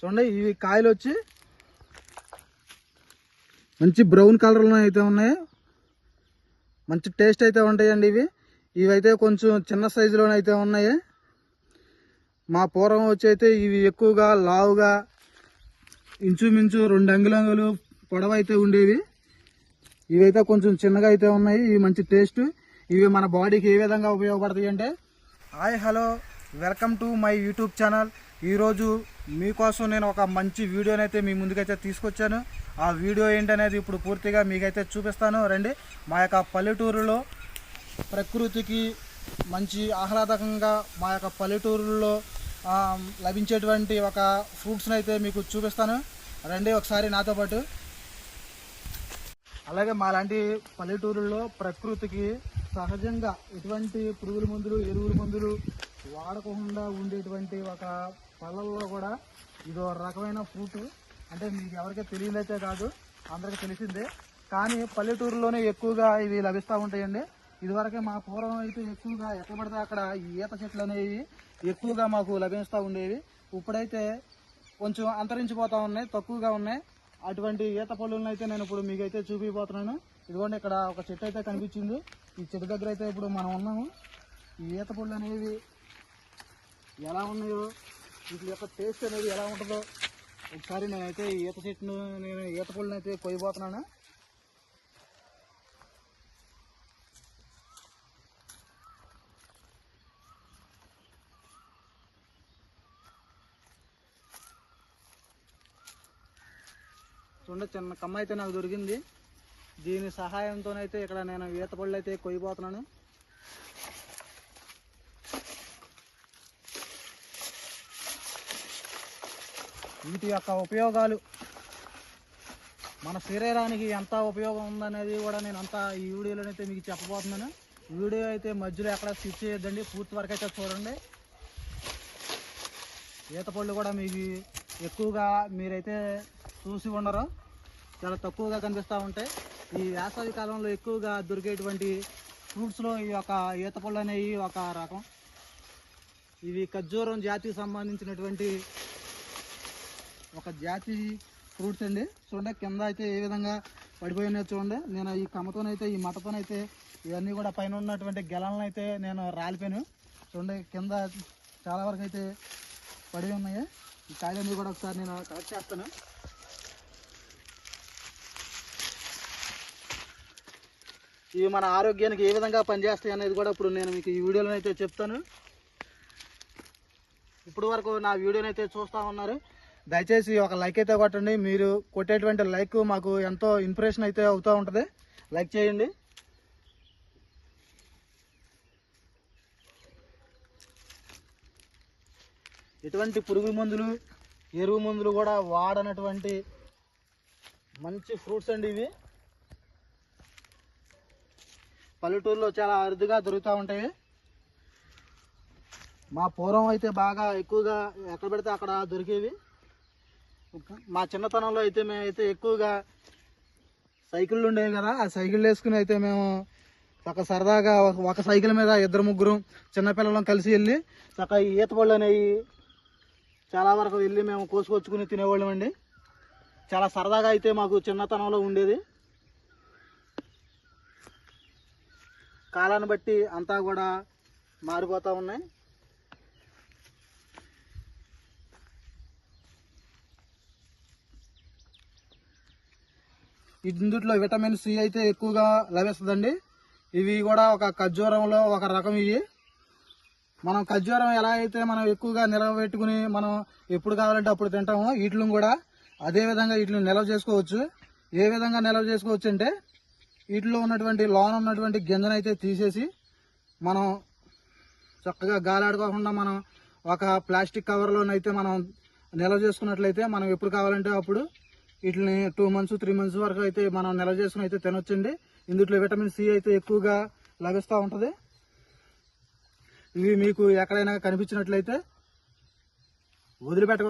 చూడండి ఇవి కాయలు వచ్చి మంచి బ్రౌన్ కలర్లో అయితే ఉన్నాయి. మంచి టేస్ట్ అయితే ఉంటాయండి ఇవి. ఇవైతే కొంచెం చిన్న సైజులోనే అయితే ఉన్నాయి. మా పూర్వం వచ్చి అయితే ఇవి ఎక్కువగా లావుగా ఇంచుమించు రెండు అంగుళంగులు పొడవు అయితే ఉండేవి. ఇవైతే కొంచెం చిన్నగా అయితే ఉన్నాయి. ఇవి మంచి టేస్ట్ ఇవి మన బాడీకి ఏ విధంగా ఉపయోగపడతాయి అంటే hi hello welcome to my YouTube channel. ఈరోజు మీకోసం నేను ఒక మంచి వీడియోని అయితే మీ ముందుకైతే తీసుకొచ్చాను. ఆ వీడియో ఏంటనేది ఇప్పుడు పూర్తిగా మీకైతే చూపిస్తాను. రండి. మా యొక్క పల్లెటూరులో ప్రకృతికి మంచి ఆహ్లాదకంగా మా యొక్క పల్లెటూరులో లభించేటువంటి ఒక ఫ్రూట్స్ని అయితే మీకు చూపిస్తాను. రండి ఒకసారి నాతో పాటు. అలాగే మాలాంటి పల్లెటూరుల్లో ప్రకృతికి సహజంగా ఎటువంటి పురుగుల మందులు ఎరువుల మందులు వాడకుండా ఉండేటువంటి ఒక పళ్ళల్లో కూడా ఇది రకమైన ఫ్రూట్. అంటే మీకు ఎవరికీ తెలియదైతే కాదు అందరికీ తెలిసిందే. కానీ పల్లెటూరులోనే ఎక్కువగా ఇవి లభిస్తూ ఉంటాయండి. ఇదివరకే మా పూర్వం అయితే ఎక్కువగా ఎక్కడ పడితే అక్కడ ఈత చెట్లు అనేవి ఎక్కువగా మాకు లభిస్తూ ఉండేవి. ఇప్పుడైతే కొంచెం అంతరించిపోతూ ఉన్నాయి తక్కువగా ఉన్నాయి. అటువంటి ఈత పళ్ళులను అయితే నేను ఇప్పుడు మీకు అయితే చూపిపోతున్నాను. ఇదిగోండి ఇక్కడ ఒక చెట్టు అయితే కనిపించింది. ఈ చెట్టు దగ్గర అయితే ఇప్పుడు మనం ఉన్నాము. ఈ ఈత పళ్ళు అనేవి ఎలా ఉన్నాయో వీటి యొక్క టేస్ట్ అనేది ఎలా ఉంటుందో ఒకసారి నేనైతే ఈత చెట్టును నేను ఈత పళ్ళని అయితే కొయ్యబోతున్నాను. చూడండి చిన్న కమ్మ అయితే నాకు దొరికింది. దీని సహాయంతోనైతే ఇక్కడ నేను ఈత పళ్ళు అయితే కొయ్యబోతున్నాను. వీటి యొక్క ఉపయోగాలు. మన శరీరానికి ఎంత ఉపయోగం ఉందనేది కూడా నేను అంతా ఈ వీడియోలో అయితే మీకు చెప్పబోతున్నాను. వీడియో అయితే మధ్యలో ఎక్కడ స్కిప్ చేయొద్దండి పూర్తి వరకు అయితే చూడండి. ఈత పళ్ళు కూడా మీకు ఎక్కువగా మీరైతే చూసి ఉండరు. చాలా తక్కువగా కనిపిస్తూ ఉంటాయి. ఈ వేసవి కాలంలో ఎక్కువగా దొరికేటువంటి ఫ్రూట్స్లో ఈ యొక్క ఈత పళ్ళు అనేవి ఒక రకం. ఇవి ఖర్జూరం జాతికి సంబంధించినటువంటి ఒక జాతి ఫ్రూట్స్ అండి. చూడండి కింద అయితే ఏ విధంగా పడిపోయినాయో చూడండి. నేను ఈ కమ్మతోనైతే ఈ మటతోనైతే ఇవన్నీ కూడా పైన ఉన్నటువంటి గెలలను అయితే నేను రాలిపోయాను. చూడండి కింద చాలా వరకు అయితే పడి ఉన్నాయి. ఈ కాయలన్నీ కూడా ఒకసారి నేను కలెక్ట్ చేస్తాను. ఇవి మన ఆరోగ్యానికి ఏ విధంగా పనిచేస్తాయి అనేది కూడా ఇప్పుడు నేను మీకు ఈ వీడియోలో అయితే చెప్తాను. ఇప్పుడు వరకు నా వీడియోని అయితే చూస్తూ ఉన్నారు. దయచేసి ఒక లైక్ అయితే కొట్టండి. మీరు కొట్టేటువంటి లైక్ మాకు ఎంతో ఇన్స్పిరేషన్ అయితే అవుతూ ఉంటుంది. లైక్ చేయండి. ఎటువంటి పురుగు మందులు ఎరువు మందులు కూడా వాడనటువంటి మంచి ఫ్రూట్స్ అండి ఇవి. పల్లెటూరులో చాలా అరుదుగా దొరుకుతూ ఉంటాయి. మా పూర్వం అయితే బాగా ఎక్కువగా ఎక్కడ పెడితే అక్కడ దొరికేవి. మా చిన్నతనంలో అయితే మేమైతే ఎక్కువగా సైకిళ్ళు ఉండేవి కదా. ఆ సైకిళ్ళు వేసుకుని అయితే మేము ఒక సరదాగా ఒక- సైకిల్ మీద ఇద్దరు ముగ్గురు చిన్నపిల్లలం కలిసి వెళ్ళి చక్క ఈత పళ్ళు అనేవి చాలా వరకు వెళ్ళి మేము కోసుకొచ్చుకుని తినేవాళ్ళం అండి. చాలా సరదాగా అయితే మాకు చిన్నతనంలో ఉండేది. కాలాన్ని బట్టి అంతా కూడా మారిపోతూ ఉన్నాయి. ఇందుట్లో విటమిన్ సి అయితే ఎక్కువగా లభిస్తుందండి. ఇవి కూడా ఒక ఖర్జూరంలో ఒక రకం ఇవి. మనం ఖర్జూరం ఎలా అయితే మనం ఎక్కువగా నిల్వ పెట్టుకుని మనం ఎప్పుడు కావాలంటే అప్పుడు తింటామో వీటిని కూడా అదే విధంగా వీటిని నిల్వ చేసుకోవచ్చు. ఏ విధంగా నిల్వ చేసుకోవచ్చు అంటే వీటిలో ఉన్నటువంటి లోన్ ఉన్నటువంటి గింజను అయితే తీసేసి మనం చక్కగా గాలాడుకోకుండా మనం ఒక ప్లాస్టిక్ కవర్లోనైతే మనం నిల్వ చేసుకున్నట్లయితే మనం ఎప్పుడు కావాలంటే అప్పుడు వీటిని టూ మంత్స్ త్రీ మంత్స్ వరకు అయితే మనం నిల్వ చేసుకుని అయితే తినొచ్చండి. ఇందులో విటమిన్ సి అయితే ఎక్కువగా లభిస్తూ ఉంటుంది. ఇవి మీకు ఎక్కడైనా కనిపించినట్లయితే వదిలిపెట్టక